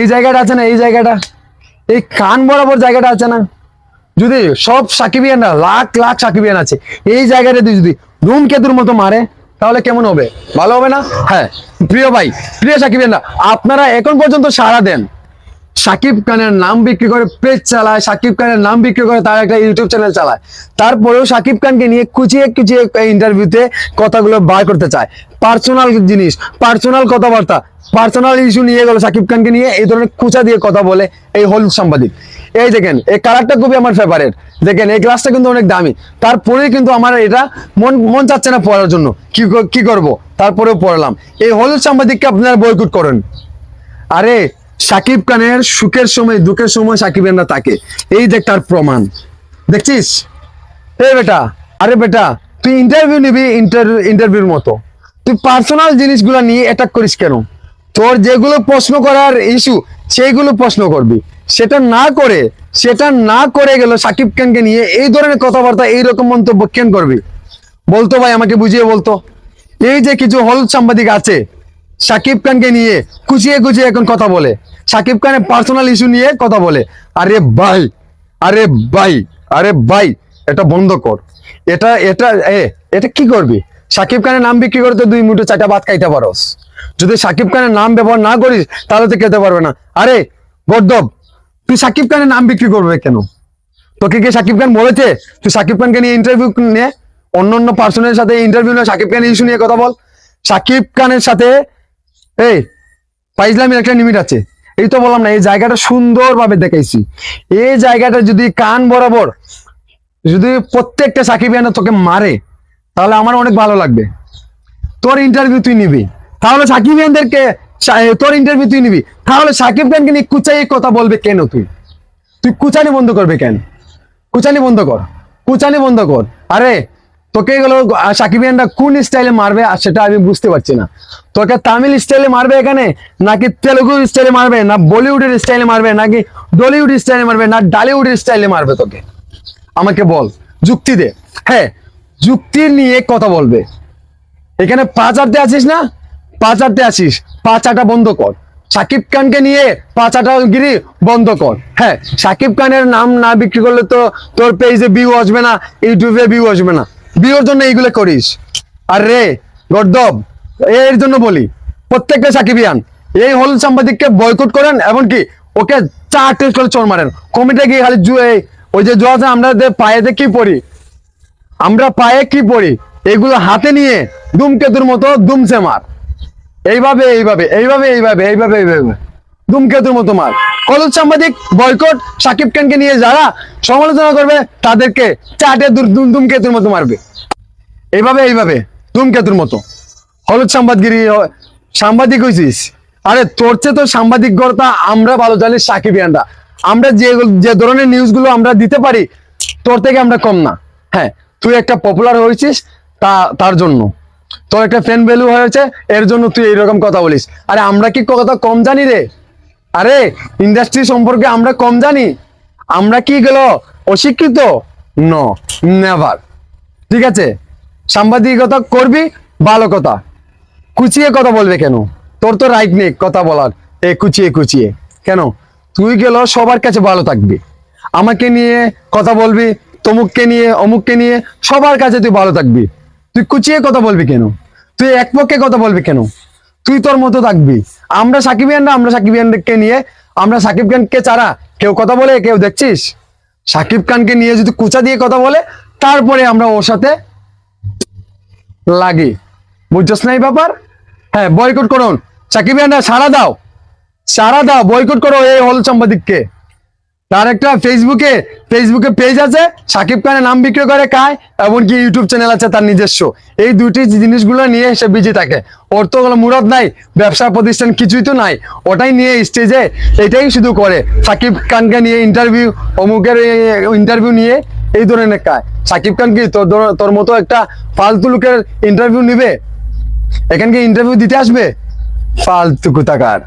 এই জায়গাটা আছে না, এই জায়গাটা? এই কান বরাবর জায়গাটা আছে না? যদি সব সাকিবিয়ানরা, লাখ লাখ সাকিবিয়ান আছে, এই জায়গাটা যদি রুম কেতুর মতো মারে, তাহলে কেমন হবে? ভালো হবে না? হ্যাঁ প্রিয় ভাই, প্রিয় সাকিবিয়ানরা, আপনারা এখন পর্যন্ত সারা দেন। সাকিব খানের নাম বিক্রি করে পেজ চালায়, সাকিব খানের নাম বিক্রি করে তার একটা ইউটিউব চ্যানেল চালায়। তারপরেও সাকিব খানকে নিয়ে কুচিয়ে কুচিয়ে ইন্টারভিউতে কথাগুলো বার করতে চায়। পার্সোনাল জিনিস পার্সোনাল কথাবার্তা পার্সোনাল ইস্যু নিয়ে গেল সাকিব খানকে নিয়ে, এই ধরনের কুচা দিয়ে কথা বলে এই হল সাংবাদিক। এই দেখেন, এই কালারটা খুবই আমার ফেভারেট দেখেন, এই গ্লাসটা কিন্তু অনেক দামি। তারপরে কিন্তু আমার এটা মন মন চাচ্ছে না পড়ার জন্য। কি কি করব? তারপরেও পড়লাম। এই হলুদ সাংবাদিককে আপনারা বয়কুট করেন। আরে সাকিব খানের সুখের সময়, দুঃখের সময় সাকিবেনরা তাকে এই দেখ তার প্রমাণ। দেখছিস? এ বেটা, আরে বেটা, তুই ইন্টারভিউ নিবি ইন্টারভিউ ইন্টারভিউর মতো। তুই পার্সোনাল জিনিসগুলো নিয়ে অ্যাটাক করিস কেন? তোর যেগুলো প্রশ্ন করার ইস্যু সেইগুলো প্রশ্ন করবি। সেটা না করে, সেটা না করে গেল সাকিব খানকে নিয়ে এই ধরনের কথাবার্তা এইরকম মন্তব্য কেন করবি? বলতো ভাই, আমাকে বুঝিয়ে বলতো। এই যে কিছু হলুদ সাংবাদিক আছে, সাকিব খানকে নিয়ে কুচিয়ে কুচিয়ে এখন কথা বলে। সাকিব খানের পার্সোনাল ইস্যু নিয়ে কথা বলে। আরে ভাই আরে ভাই আরে ভাই, এটা বন্ধ কর। এটা এটা, এ, এটা কি করবি? সাকিব খানের নাম বিক্রি করতে দুই মুঠো চারটা ভাত খাইতে পারস। যদি সাকিব খানের নাম ব্যবহার না করিস, তাহলে তো খেতে পারবে না। আরে গর্দব তুই সাকিব খানের নাম বিক্রি করবে কেন? তোকে কি সাকিব খান বলেছে? তুই সাকিব খানকে নিয়ে ইন্টারভিউ নিয়ে অন্য অন্য পার্সনের সাথে ইন্টারভিউ নিয়ে সাকিব খানের ইস্যু নিয়ে কথা বল। সাকিব খানের সাথে, এই পাইজলামের একটা লিমিট আছে। এই তো বললাম না, এই জায়গাটা সুন্দরভাবে দেখাইছি। এই জায়গাটা যদি কান বরাবর যদি প্রত্যেকটা সাকিবিয়ানা তোকে মারে, তাহলে আমার অনেক ভালো লাগবে। তোর ইন্টারভিউ তুই নিবি। তাহলে সাকিবিয়ানদেরকে সা- তোর ইন্টারভিউ তুই নিবি। তাহলে সাকিব খানকে নিয়ে কুচাই কথা বলবে কেন তুই? তুই কুচানি বন্ধ করবে কেন? কুচানি বন্ধ কর। কুচানি বন্ধ কর। আরে তোকে এগুলো সাকিবিয়ানরা কোন স্টাইলে মারবে আর সেটা আমি বুঝতে পারছি না। তোকে তামিল স্টাইলে মারবে এখানে, নাকি তেলুগু স্টাইলে মারবে, না বলিউডের স্টাইলে মারবে, নাকি ডলিউড স্টাইলে মারবে, না ডালিউডের স্টাইলে মারবে তোকে? আমাকে বল, যুক্তি দে। হ্যাঁ যুক্তি নিয়ে কথা বলবে। এখানে পাঁচ আটতে আছিস না? পাঁচ আটতে আছিস। পাঁচ আটা বন্ধ কর। সাকিব খানকে নিয়ে পাঁচ আটা গিরি বন্ধ কর। হ্যাঁ সাকিব খানের নাম না বিক্রি করলে তো তোর পেজে ভিউ আসবে না ইউটিউবে ভিউ আসবে না। ভিউর জন্য এইগুলো করিস। আর রে, গর্দব, এর জন্য বলি, প্রত্যেকটা সাকিবিয়ান, এই হল সাংবাদিককে বয়কট করেন, এমনকি ওকে চা টেস্ট করে চোর মারেন। কমিটে গিয়ে খালি জুয়ে ওই যে জুয়া আমরা পায়েতে কি পড়ি, আমরা পায়ে কি পড়ি, এগুলো হাতে নিয়ে ধূমকেতুর মতো দুমসে মার। এইভাবে এইভাবে এইভাবে এইভাবে এইভাবে এইভাবে ধূমকেতুর মতো মার। হলুদ সাংবাদিক বয়কট সাকিব খানকে নিয়ে যারা সমালোচনা করবে, তাদেরকে চাটে ধূমকেতুর মতো মারবে। এইভাবে এইভাবে। ধূমকেতুর মতো। হলুদ সাংবাদগিরি সাংবাদিক হয়েছিস আরে, তোর চেয়ে তো সাংবাদিক গড়তা আমরা ভালো জানি সাকিবিয়ানরা আমরা যে যে ধরনের নিউজগুলো আমরা দিতে পারি, তোর থেকে আমরা কম না। হ্যাঁ তুই একটা পপুলার হয়েছিস তা, তার জন্য। তোর একটা ফ্যান ভ্যালু হয়েছে, এর জন্য তুই এইরকম কথা বলিস। আরে, আমরা কি কথা কম জানি রে? আরে ইন্ডাস্ট্রি সম্পর্কে আমরা কম জানি। আমরা কি গেল, অশিক্ষিত? ন নেভার ঠিক আছে? সাংবাদিকতা করবি, ভালো কথা। কুচিয়ে কথা বলবে কেন? তোর তো রাইট নেই কথা বলার। এ, কুচিয়ে কুচিয়ে। কেন? তুই গেল সবার কাছে ভালো থাকবি। আমাকে নিয়ে কথা বলবি, তমুককে নিয়ে, অমুককে নিয়ে, সবার কাছে তুই ভালো থাকবি। তুই কুচিয়ে কথা বলবি কেন? তুই এক পক্ষে কথা বলবি কেন? তুই তোর মতো থাকবি। আমরা সাকিবিয়ানরা আমরা সাকিবিয়ানকে নিয়ে, আমরা সাকিব খানকে ছাড়া কেউ কথা বলে, কেউ দেখছিস? সাকিব খানকে নিয়ে যদি কুচা দিয়ে কথা বলে, তারপরে আমরা ওর সাথে লাগি। বুঝছস না এই ব্যাপার? হ্যাঁ বয়কট করুন। সাকিব খানরা সারা দাও। সারা দাও বয়কট করো এই হল সাংবাদিককে। তার একটা ফেসবুকে ফেসবুকে পেজ আছে, সাকিব খানের নাম বিক্রি করে খায়, এমনকি ইউটিউব চ্যানেল আছে তার নিজস্ব। এই দুটি জিনিসগুলো নিয়ে সে বিজি থাকে। ওর তো মুরাদ নাই, ব্যবসা প্রতিষ্ঠান কিছুই তো নাই। ওটাই নিয়ে স্টেজে এটাই শুধু করে। সাকিব খানকে নিয়ে ইন্টারভিউ অমুকের ইন্টারভিউ নিয়ে এই ধরনের কাজ। সাকিব খান কি তোর তোর মতো একটা ফালতু লোকের ইন্টারভিউ নিবে? এখানকে ইন্টারভিউ দিতে আসবে? ফালতু কোথাকার।